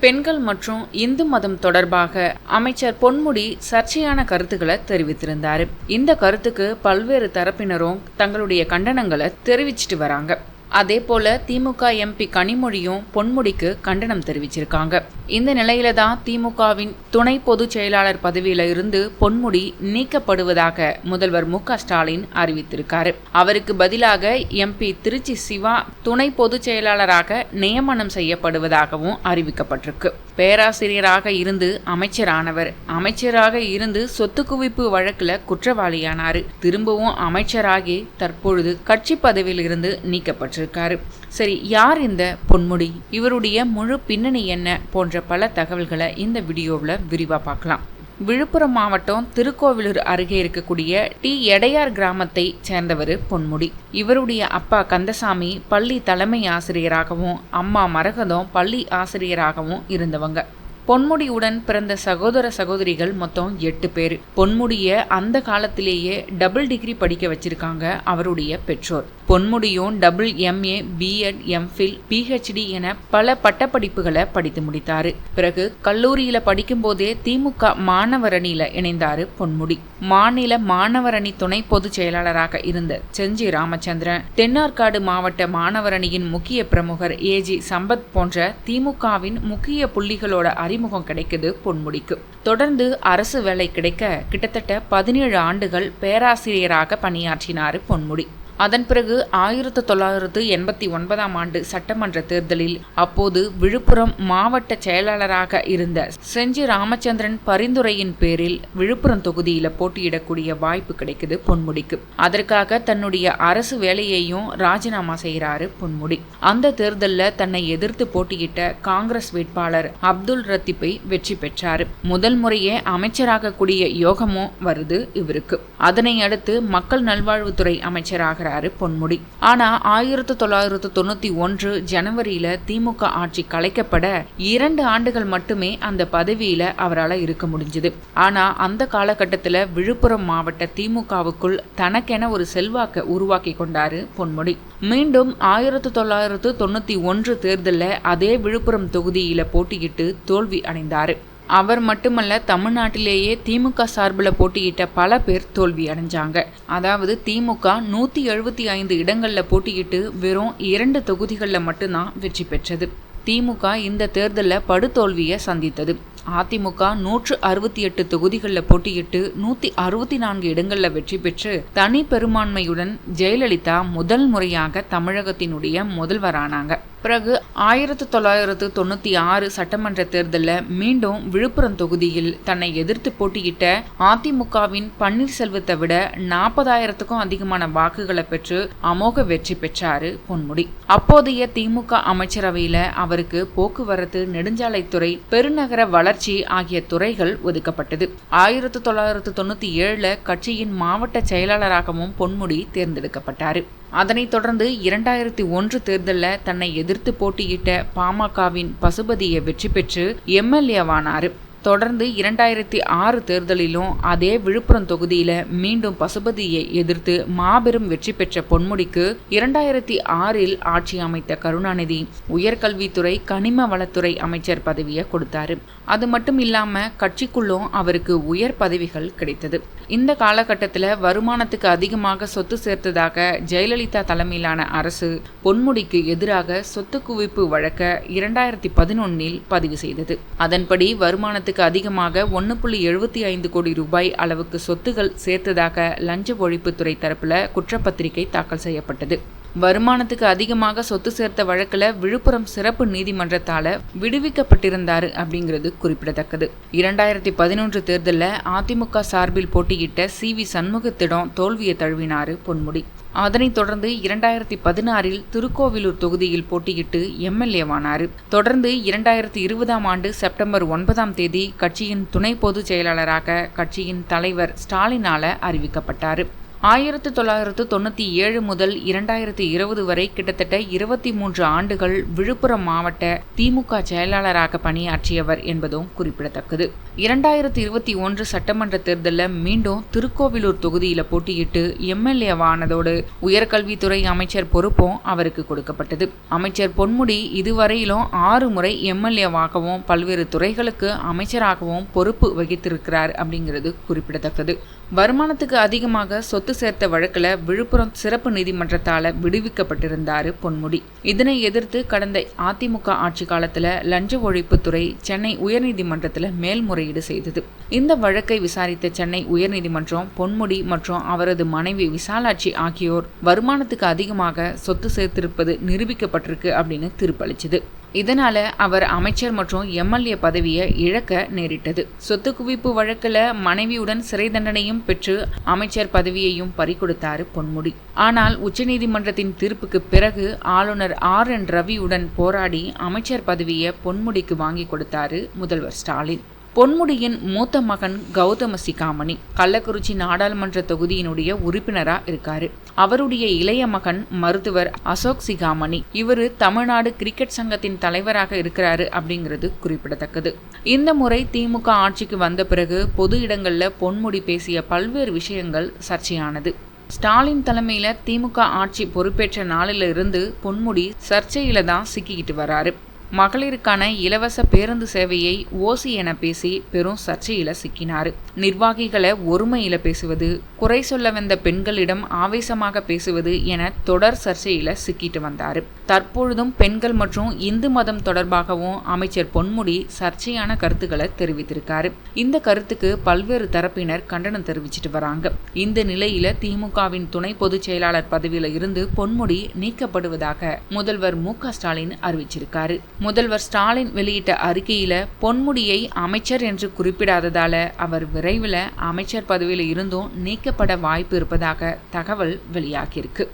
பெண்கள் மற்றும் இந்து மதம் தொடர்பாக அமைச்சர் பொன்முடி சர்ச்சையான கருத்துக்களை தெரிவித்திருந்தார். இந்த கருத்துக்கு பல்வேறு தரப்பினரும் தங்களுடைய கண்டனங்களை தெரிவிச்சிட்டு வராங்க. அதே போல திமுக எம்பி கனிமொழியும் பொன்முடிக்கு கண்டனம் தெரிவிச்சிருக்காங்க. இந்த நிலையில தான் திமுகவின் துணை பொதுச் செயலாளர் பதவியில இருந்து பொன்முடி நீக்கப்படுவதாக முதல்வர் மு ஸ்டாலின் அறிவித்திருக்காரு. அவருக்கு பதிலாக எம்பி திருச்சி சிவா துணை பொதுச் செயலாளராக நியமனம் செய்யப்படுவதாகவும் அறிவிக்கப்பட்டிருக்கு. பேராசிரியராக இருந்து அமைச்சரானவர். அமைச்சராக இருந்து சொத்து குவிப்பு வழக்கில் குற்றவாளியானார். திரும்பவும் அமைச்சராகி தற்பொழுது கட்சி பதவியில் இருந்து நீக்கப்பட்டிருக்காரு. சரி யார் இந்த பொன்முடி? இவருடைய முழு பின்னணி என்ன? போன்ற பல தகவல்களை இந்த வீடியோவில் விரிவாக பார்க்கலாம். விழுப்புரம் மாவட்டம் திருக்கோவிலூர் அருகே இருக்கக்கூடிய டி. எடையார் கிராமத்தை சேர்ந்தவர் பொன்முடி. இவருடைய அப்பா கந்தசாமி பள்ளி தலைமை ஆசிரியராகவும் அம்மா மரகதம் பள்ளி ஆசிரியராகவும் இருந்தவங்க. பொன்முடியுடன் பிறந்த சகோதர சகோதரிகள் மொத்தம் எட்டு பேர். பொன்முடிய அந்த காலத்திலேயே டபுள் டிகிரி படிக்க வச்சிருக்காங்க அவருடைய பெற்றோர். பொன்முடியும் double MA BEd MPhil PhD என பல பட்டப்படிப்புகளை படித்து முடித்தார். பிறகு கல்லூரியில் படிக்கும்போதே திமுக மாணவரணியில் இணைந்தார் பொன்முடி. மாநில மாணவரணி துணை பொதுச் செயலாளராக இருந்த செஞ்சி ராமச்சந்திரன் தென்னார்காடு மாவட்ட மாணவரணியின் முக்கிய பிரமுகர் ஏஜி சம்பத் போன்ற திமுகவின் முக்கிய புள்ளிகளோட அறிமுகம் கிடைக்குது பொன்முடிக்கு. தொடர்ந்து அரசு வேலை கிடைக்க கிட்டத்தட்ட பதினேழு ஆண்டுகள் பேராசிரியராக பணியாற்றினார் பொன்முடி. அதன் பிறகு ஆயிரத்து தொள்ளாயிரத்து எண்பத்தி ஒன்பதாம் ஆண்டு சட்டமன்ற தேர்தலில் அப்போது விழுப்புரம் மாவட்ட செயலாளராக இருந்த செஞ்சி ராமச்சந்திரன் பரிந்துரையின் பேரில் விழுப்புரம் தொகுதியில் போட்டியிடக்கூடிய வாய்ப்பு கிடைக்குது பொன்முடிக்கு. அதற்காக தன்னுடைய அரசு வேலையையும் ராஜினாமா செய்கிறாரு பொன்முடி. அந்த தேர்தலில் தன்னை எதிர்த்து போட்டியிட்ட காங்கிரஸ் வேட்பாளர் அப்துல் ரத்திப்பை வெற்றி பெற்றார். முதல் முறையே அமைச்சராக கூடிய யோகமும் வருது இவருக்கு. அதனை அடுத்து மக்கள் நல்வாழ்வுத்துறை அமைச்சராகிறாரு பொன்முடி. ஆனா ஆயிரத்தி தொள்ளாயிரத்து தொண்ணூத்தி ஒன்று ஜனவரியில திமுக ஆட்சி கலைக்கப்பட இரண்டு ஆண்டுகள் மட்டுமே அந்த பதவியில அவரால் இருக்க முடிஞ்சது. ஆனா அந்த காலகட்டத்தில் விழுப்புரம் மாவட்ட திமுகவுக்குள் தனக்கென ஒரு செல்வாக்க உருவாக்கி கொண்டாரு பொன்முடி. மீண்டும் ஆயிரத்தி தொள்ளாயிரத்து தொண்ணூத்தி ஒன்று தேர்தலில் அதே விழுப்புரம் தொகுதியில போட்டியிட்டு தோல்வி அடைந்தாரு. அவர் மட்டுமல்ல தமிழ்நாட்டிலேயே திமுக சார்பில் போட்டியிட்ட பல பேர் தோல்வி அடைஞ்சாங்க. அதாவது திமுக நூற்றி எழுபத்தி ஐந்து இடங்களில் போட்டியிட்டு வெறும் இரண்டு தொகுதிகளில் மட்டும்தான் வெற்றி பெற்றது. திமுக இந்த தேர்தலில் படுதோல்வியை சந்தித்தது. அதிமுக நூற்று அறுபத்தி எட்டு தொகுதிகளில் போட்டியிட்டு நூற்றி அறுபத்தி நான்கு இடங்களில் வெற்றி பெற்று தனி பெரும்பான்மையுடன் ஜெயலலிதா முதல் முறையாக தமிழகத்தினுடைய முதல்வரானாங்க. பிறகு ஆயிரத்து தொள்ளாயிரத்து தொண்ணூற்றி ஆறு சட்டமன்ற தேர்தலில் மீண்டும் விழுப்புரம் தொகுதியில் தன்னை எதிர்த்து போட்டியிட்ட அதிமுகவின் பன்னீர்செல்வத்தை விட நாற்பதாயிரத்துக்கும் அதிகமான வாக்குகளை பெற்று அமோக வெற்றி பெற்றாரு பொன்முடி. அப்போதைய திமுக அமைச்சரவையில் அவருக்கு போக்குவரத்து நெடுஞ்சாலைத்துறை பெருநகர வளர்ச்சி ஆகிய துறைகள் ஒதுக்கப்பட்டது. ஆயிரத்து தொள்ளாயிரத்து தொண்ணூற்றி ஏழில் கட்சியின் மாவட்ட செயலாளராகவும் பொன்முடி தேர்ந்தெடுக்கப்பட்டார். அதனைத் தொடர்ந்து இரண்டாயிரத்தி ஒன்று தேர்தலில் தன்னை எதிர்த்து போட்டியிட்ட பாமகவின் பசுபதியை வெற்றி பெற்று எம்எல்ஏவானார். தொடர்ந்து இரண்டாயிரத்தி ஆறு தேர்தலிலும் அதே விழுப்புரம் தொகுதியில் மீண்டும் பசுபதியை எதிர்த்து மாபெரும் வெற்றி பெற்ற பொன்முடிக்கு இரண்டாயிரத்தி ஆறில் ஆட்சி அமைத்த கருணாநிதி உயர்கல்வித்துறை கனிம வளத்துறை அமைச்சர் பதவியை கொடுத்தாரு. அது மட்டும் இல்லாம கட்சிக்குள்ளும் அவருக்கு உயர் பதவிகள் கிடைத்தது. இந்த காலகட்டத்தில் வருமானத்துக்கு அதிகமாக சொத்து சேர்த்ததாக ஜெயலலிதா தலைமையிலான அரசு பொன்முடிக்கு எதிராக சொத்து குவிப்பு வழக்க இரண்டாயிரத்தி பதினொன்னில் பதிவு செய்தது. அதன்படி வருமானத்துக்கு லட்சத்துக்கு அதிகமாக ஒன்று புள்ளி எழுபத்தி ஐந்து கோடி ரூபாய் அளவுக்கு சொத்துகள் சேர்த்ததாக லஞ்ச ஒழிப்புத்துறை தரப்பில் குற்றப்பத்திரிகை தாக்கல் செய்யப்பட்டது. வருமானத்துக்கு அதிகமாக சொத்து சேர்த்த வழக்கில் விழுப்புரம் சிறப்பு நீதிமன்றத்தால் விடுவிக்கப்பட்டிருந்தார் அப்படிங்கிறது குறிப்பிடத்தக்கது. இரண்டாயிரத்தி பதினொன்று தேர்தலில் அதிமுக சார்பில் போட்டியிட்ட சி வி சண்முகத்திடம் தோல்வியை தழுவினார் பொன்முடி. அதனைத் தொடர்ந்து இரண்டாயிரத்தி பதினாறில் திருக்கோவிலூர் தொகுதியில் போட்டியிட்டு எம்எல்ஏவானார். தொடர்ந்து இரண்டாயிரத்தி இருபதாம் ஆண்டு செப்டம்பர் ஒன்பதாம் தேதி கட்சியின் துணை பொதுச் செயலாளராக கட்சியின் தலைவர் ஸ்டாலினால அறிவிக்கப்பட்டார். ஆயிரத்து தொள்ளாயிரத்து தொண்ணூற்றி ஏழு முதல் இரண்டாயிரத்து இருபது வரை கிட்டத்தட்ட இருபத்தி மூன்று ஆண்டுகள் விழுப்புரம் மாவட்ட திமுக செயலாளராக பணியாற்றியவர் என்பதும் குறிப்பிடத்தக்கது. இரண்டாயிரத்தி இருபத்தி ஒன்று சட்டமன்ற தேர்தலில் மீண்டும் திருக்கோவிலூர் தொகுதியில் போட்டியிட்டு எம்எல்ஏவானதோடு உயர்கல்வித்துறை அமைச்சர் பொறுப்பும் அவருக்கு கொடுக்கப்பட்டது. அமைச்சர் பொன்முடி இதுவரையிலும் ஆறு முறை எம்எல்ஏவாகவும் பல்வேறு துறைகளுக்கு அமைச்சராகவும் பொறுப்பு வகித்திருக்கிறார் அப்படிங்கிறது குறிப்பிடத்தக்கது. வருமானத்துக்கு அதிகமாக சொத்து சேர்த்த வழக்கில் விழுப்புரம் சிறப்பு நீதிமன்றத்தால் விடுவிக்கப்பட்டிருந்தார் பொன்முடி. இதனை எதிர்த்து கடந்த அதிமுக ஆட்சி காலத்தில் லஞ்ச ஒழிப்புத்துறை சென்னை உயர்நீதிமன்றத்தில் மேல்முறையீடு செய்தது. இந்த வழக்கை விசாரித்த சென்னை உயர்நீதிமன்றம் பொன்முடி மற்றும் அவரது மனைவி விசாலாட்சி ஆகியோர் வருமானத்துக்கு அதிகமாக சொத்து சேர்த்திருப்பது நிரூபிக்கப்பட்டிருக்கு அப்படின்னு தீர்ப்பளிச்சது. இதனால அவர் அமைச்சர் மற்றும் எம்எல்ஏ பதவியை இழக்க நேரிட்டது. சொத்து குவிப்பு வழக்கில் மனைவியுடன் சிறை தண்டனையும் பெற்று அமைச்சர் பதவியையும் பறிகொடுத்தாரு பொன்முடி. ஆனால் உச்சநீதிமன்றத்தின் தீர்ப்புக்கு பிறகு ஆளுநர் ஆர் என் ரவியுடன் போராடி அமைச்சர் பதவியை பொன்முடிக்கு வாங்கி கொடுத்தாரு முதல்வர் ஸ்டாலின். பொன்முடியின் மூத்த மகன் கௌதம சிகாமணி கள்ளக்குறிச்சி நாடாளுமன்ற தொகுதியினுடைய உறுப்பினராக இருக்காரு. அவருடைய இளைய மகன் மருத்துவர் அசோக் சிகாமணி. இவரு தமிழ்நாடு கிரிக்கெட் சங்கத்தின் தலைவராக இருக்கிறாரு அப்படிங்கிறது குறிப்பிடத்தக்கது. இந்த முறை திமுக ஆட்சிக்கு வந்த பிறகு பொது இடங்களில் பொன்முடி பேசிய பல்வேறு விஷயங்கள் சர்ச்சையானது. ஸ்டாலின் தலைமையில் திமுக ஆட்சி பொறுப்பேற்ற நாளிலிருந்து பொன்முடி சர்ச்சையில தான் சிக்கிக்கிட்டு வராரு. மகளிருக்கான இலவச பேருந்து சேவையை ஓசி என பேசி பெரும் சர்ச்சையில சிக்கினார். நிர்வாகிகளை ஒருமையில பேசுவது குறை சொல்ல வந்த பெண்களிடம் ஆவேசமாக பேசுவது என தொடர் சர்ச்சையில சிக்கிட்டு வந்தார். தற்பொழுதும் பெண்கள் மற்றும் இந்து மதம் தொடர்பாகவும் அமைச்சர் பொன்முடி சர்ச்சையான கருத்துக்களை தெரிவித்திருக்காரு. இந்த கருத்துக்கு பல்வேறு தரப்பினர் கண்டனம் தெரிவிச்சிட்டு வராங்க. இந்த நிலையில திமுகவின் துணை பொதுச் செயலாளர் பதவியில இருந்து பொன்முடி நீக்கப்படுவதாக முதல்வர் மு ஸ்டாலின் அறிவிச்சிருக்காரு. முதல்வர் ஸ்டாலின் வெளியிட்ட அறிக்கையில் பொன்முடியை அமைச்சர் என்று குறிப்பிடாததால அவர் விரைவில் அமைச்சர் பதவியில் இருந்தும் நீக்கப்பட வாய்ப்பு இருப்பதாக தகவல் வெளியாகியிருக்கு.